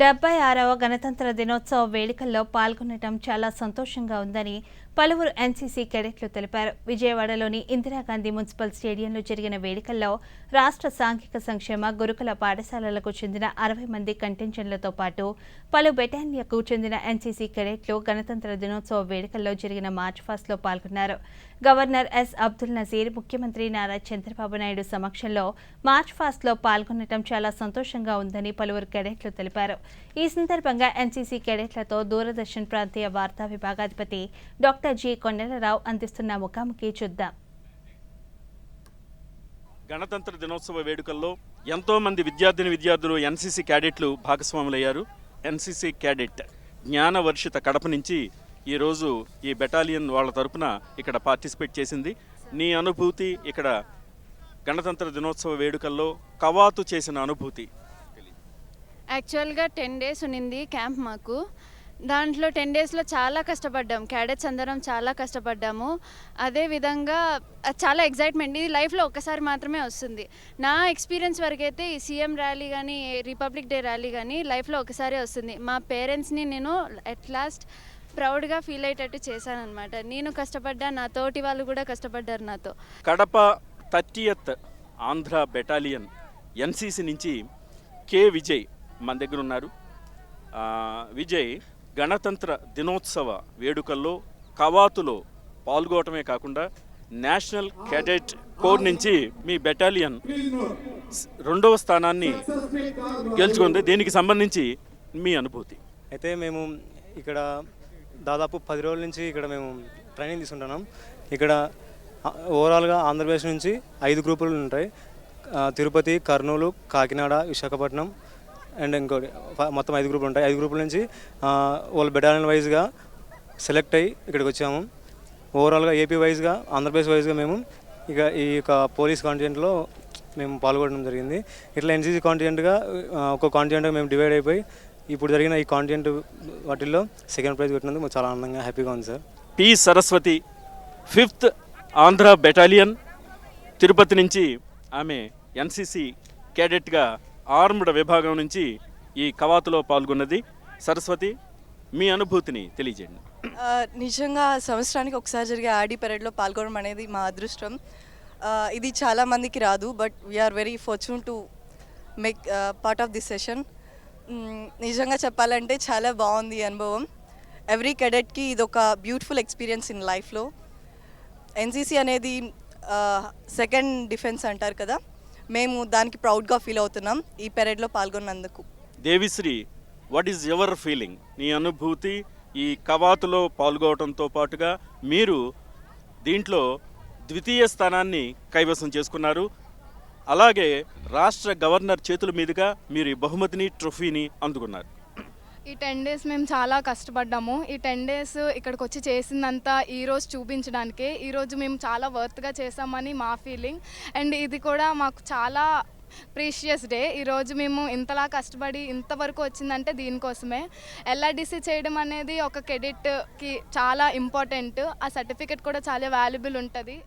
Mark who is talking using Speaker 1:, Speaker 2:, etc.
Speaker 1: డెబ్బై ఆరవ గణతంత్ర దినోత్సవ వేడుకల్లో పాల్గొనడం చాలా సంతోషంగా ఉందని పలువురు ఎన్సీసీ కెడెట్లు తెలిపారు విజయవాడలోని ఇందిరాగాంధీ మున్సిపల్ స్టేడియంలో జరిగిన వేడుకల్లో రాష్ట్ర సాంఘిక సంక్షేమ గురుకుల పాఠశాలలకు చెందిన అరవై మంది కంటింజన్లతో పాటు పలు బెటాలియన్కు చెందిన ఎన్సీసీ కెడెట్లు గణతంత్ర దినోత్సవ వేడుకల్లో జరిగిన మార్చ్ ఫాస్ట్లో పాల్గొన్నారు గవర్నర్ ఎస్ అబ్దుల్ నజీర్ ముఖ్యమంత్రి నారా చంద్రబాబు నాయుడు సమక్షంలో మార్చ్ ఫాస్ట్లో పాల్గొనడం చాలా సంతోషంగా ఉందని పలువురు కెడెట్లు తెలిపారు ఈ సందర్భంగా ఎన్సీసీ కెడెట్లతో దూరదర్శన్ ప్రాంతీయ వార్తా విభాగాధిపతి డాక్టర్ డాక్టర్ జి కొండలరావు అందిస్తున్న ముఖాముఖి చూద్దాం
Speaker 2: గణతంత్ర దినోత్సవ వేడుకల్లో ఎంతో మంది విద్యార్థిని విద్యార్థులు ఎన్సిసి క్యాడెట్లు భాగస్వాములయ్యారు ఎన్సీసీ క్యాడెట్ జ్ఞాన వర్షిత కడప నుంచి ఈరోజు ఈ బెటాలియన్ వాళ్ళ తరపున ఇక్కడ పార్టిసిపేట్ చేసింది నీ అనుభూతి ఇక్కడ గణతంత్ర దినోత్సవ వేడుకల్లో కవాతు చేసిన అనుభూతి
Speaker 3: యాక్చువల్గా టెన్ డేస్ ఉన్నింది క్యాంప్ మాకు దాంట్లో టెన్ డేస్లో చాలా కష్టపడ్డాం క్యాడెట్స్ అందరం చాలా కష్టపడ్డాము అదేవిధంగా చాలా ఎగ్జైట్మెంట్ ఇది లైఫ్లో ఒక్కసారి మాత్రమే వస్తుంది నా ఎక్స్పీరియన్స్ వరకైతే ఈ సీఎం ర్యాలీ కానీ రిపబ్లిక్ డే ర్యాలీ కానీ లైఫ్లో ఒకసారి వస్తుంది మా పేరెంట్స్ని నేను అట్ లాస్ట్ ప్రౌడ్గా ఫీల్ అయ్యేటట్టు చేశానమాట నేను కష్టపడ్డా నా తోటి వాళ్ళు కూడా కష్టపడ్డారు నాతో
Speaker 2: Kadapa thirtieth Andhra battalion NCC నుంచి కే విజయ్ మన దగ్గర ఉన్నారు విజయ్ గణతంత్ర దినోత్సవ వేడుకల్లో కవాతులో పాల్గొవటమే కాకుండా నేషనల్ క్యాడెట్ కోర్ నుంచి మీ బెటాలియన్ రెండవ స్థానాన్ని గెలుచుకుంది దీనికి సంబంధించి మీ అనుభూతి
Speaker 4: అయితే మేము ఇక్కడ దాదాపు పది రోజుల నుంచి ఇక్కడ మేము ట్రైనింగ్ తీసుకుంటున్నాం ఇక్కడ ఓవరాల్గా ఆంధ్రప్రదేశ్ నుంచి ఐదు గ్రూపులు ఉంటాయి తిరుపతి కర్నూలు కాకినాడ విశాఖపట్నం అండ్ ఇంకోటి మొత్తం ఐదు గ్రూపులు ఉంటాయి ఐదు గ్రూపుల నుంచి వాళ్ళు బెటాలియన్ వైజ్గా సెలెక్ట్ అయ్యి ఇక్కడికి వచ్చాము ఓవరాల్గా ఏపీ వైజ్గా ఆంధ్రప్రదేశ్ వైజ్గా మేము ఇక ఈ యొక్క పోలీస్ కాంటిజెంట్లో మేము పాల్గొనడం జరిగింది ఇట్లా ఎన్సీసీ కాంటిజెంట్గా ఒక్కో కాంటినెంట్గా మేము డివైడ్ అయిపోయి ఇప్పుడు జరిగిన ఈ కాంటిజెంట్ వాటిల్లో సెకండ్ ప్రైజ్ పెట్టినందుకు చాలా ఆనందంగా హ్యాపీగా ఉంది sir
Speaker 2: P Saraswathi fifth Andhra battalion Tirupati నుంచి ఆమె ఎన్సీసీ క్యాడెట్గా ఆర్మ్డ్ విభాగం నుంచి ఈ కవాతులో పాల్గొన్నది సరస్వతి మీ అనుభూతిని తెలియజేయండి
Speaker 5: నిజంగా సంవత్సరానికి ఒకసారి జరిగే ఆడి పరేడ్లో పాల్గొనడం అనేది మా అదృష్టం ఇది చాలా మందికి రాదు but we are very Fortune to make part of this session నిజంగా చెప్పాలంటే చాలా బాగుంది అనుభవం ఎవ్రీ కెడెట్కి ఇది ఒక బ్యూటిఫుల్ ఎక్స్పీరియన్స్ ఇన్ లైఫ్లో ఎన్సీసీ అనేది సెకండ్ డిఫెన్స్ అంటారు కదా మేము దానికి ప్రౌడ్గా ఫీల్ అవుతున్నాం ఈ పెరేడ్లో పాల్గొన్నందుకు
Speaker 2: Devi Sri what is your feeling నీ అనుభూతి ఈ కవాతులో పాల్గొవడంతో పాటుగా మీరు దీంట్లో ద్వితీయ స్థానాన్ని కైవసం చేసుకున్నారు అలాగే రాష్ట్ర గవర్నర్ చేతుల మీదుగా మీరు ఈ బహుమతిని ట్రోఫీని అందుకున్నారు
Speaker 3: ఈ టెన్ డేస్ మేము చాలా కష్టపడ్డాము ఈ టెన్ డేస్ ఇక్కడికి వచ్చి చేసిందంతా ఈరోజు చూపించడానికే ఈరోజు మేము చాలా వర్త్గా చేసామని మా ఫీలింగ్ అండ్ ఇది కూడా మాకు చాలా ప్రీషియస్ డే ఈరోజు మేము ఇంతలా కష్టపడి ఇంతవరకు వచ్చిందంటే దీనికోసమే ఎల్ఆర్డిసి చేయడం అనేది ఒక కెడిట్కి చాలా ఇంపార్టెంట్ ఆ సర్టిఫికెట్ కూడా చాలా వాల్యుబుల్ ఉంటుంది